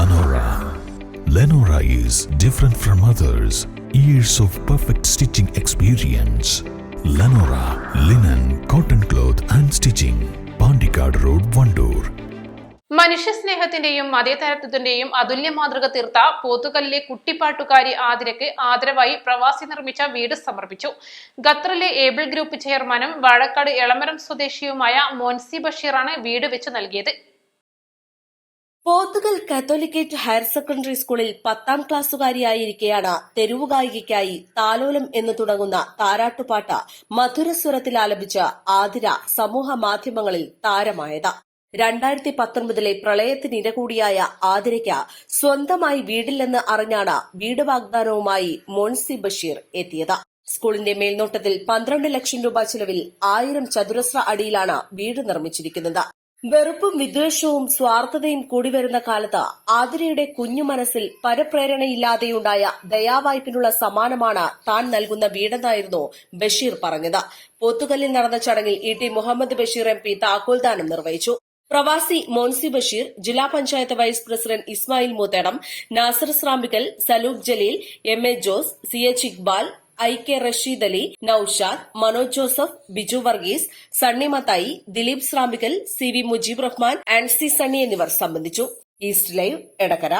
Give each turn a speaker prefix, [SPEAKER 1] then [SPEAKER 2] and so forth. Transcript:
[SPEAKER 1] Lenora. Lenora is different from others. Years of perfect stitching experience. Lenora linen, cotton cloth and stitching. Pandikad Road, Vandoor.
[SPEAKER 2] മനുഷ്യസ്നേഹത്തിന്റെയും മതേതരത്വത്തിന്റെയും അതുല്യ മാതൃക തീർത്ത പോത്തുകല്ലിലെ കുട്ടിപ്പാട്ടുകാരി ആതിരയ്ക്ക് ആദരവായി പ്രവാസി നിർമ്മിച്ച വീട് സമർപ്പിച്ചു ഖത്തറിലെ ഏബിൾ ഗ്രൂപ്പ് ചെയർമാനും വാഴക്കാട് എളമരം സ്വദേശിയുമായ മോൻസി ബഷീറാണ് വീട് വെച്ച് നൽകിയത്
[SPEAKER 3] പോത്തുകൽ കാത്തോലിക്കേറ്റ് ഹയർ സെക്കൻഡറി സ്കൂളിൽ പത്താം ക്ലാസ്സുകാരിയായിരിക്കെയാണ് തെരുവുഗായികയ്ക്കായി താലോലം എന്ന് തുടങ്ങുന്ന താരാട്ടുപാട്ട് മധുരസ്വരത്തിൽ ആലപിച്ച ആതിര സമൂഹ മാധ്യമങ്ങളിൽ താരമായത്. രണ്ടായിരത്തി പത്തൊൻപതിലെ പ്രളയത്തിനിര കൂടിയായ ആതിരയ്ക്ക് സ്വന്തമായി വീടില്ലെന്ന് അറിഞ്ഞാണ് വീട് വാഗ്ദാനവുമായി മോൻസി ബഷീർ എത്തിയത്. സ്കൂളിന്റെ മേൽനോട്ടത്തിൽ പന്ത്രണ്ട് ലക്ഷം രൂപ ചെലവിൽ ആയിരം ചതുരശ്ര അടിയിലാണ് വീട് നിർമ്മിച്ചിരിക്കുന്നത്. വെറുപ്പും വിദ്വേഷവും സ്വാർത്ഥതയും കൂടി വരുന്ന കാലത്ത് ആതിരയുടെ കുഞ്ഞു മനസ്സിൽ പരപ്രേരണയില്ലാതെയുണ്ടായ ദയാവായ്പിനുള്ള സമ്മാനമാണ് താൻ നൽകുന്ന വീടെന്നായിരുന്നു ബഷീർ പറഞ്ഞത്. പോത്തുകല്ലിൽ നടന്ന ചടങ്ങിൽ E T Muhammad Basheer M P താക്കോൽദാനം നിർവഹിച്ചു. പ്രവാസി മോൻസി ബഷീർ ജില്ലാ panchayat vice president Ismail Moothedam Nasar Srambikkal Salookh Jaleel M A Jose C H Iqbal I K Rasheed Ali Naushad Manoj Joseph Biju Varghese Sunny Mathai Dileep Sramikal C V Mujeeb Rahman Ancy Sunny എന്നിവർ സംബന്ധിച്ചു. East Live Edakkara.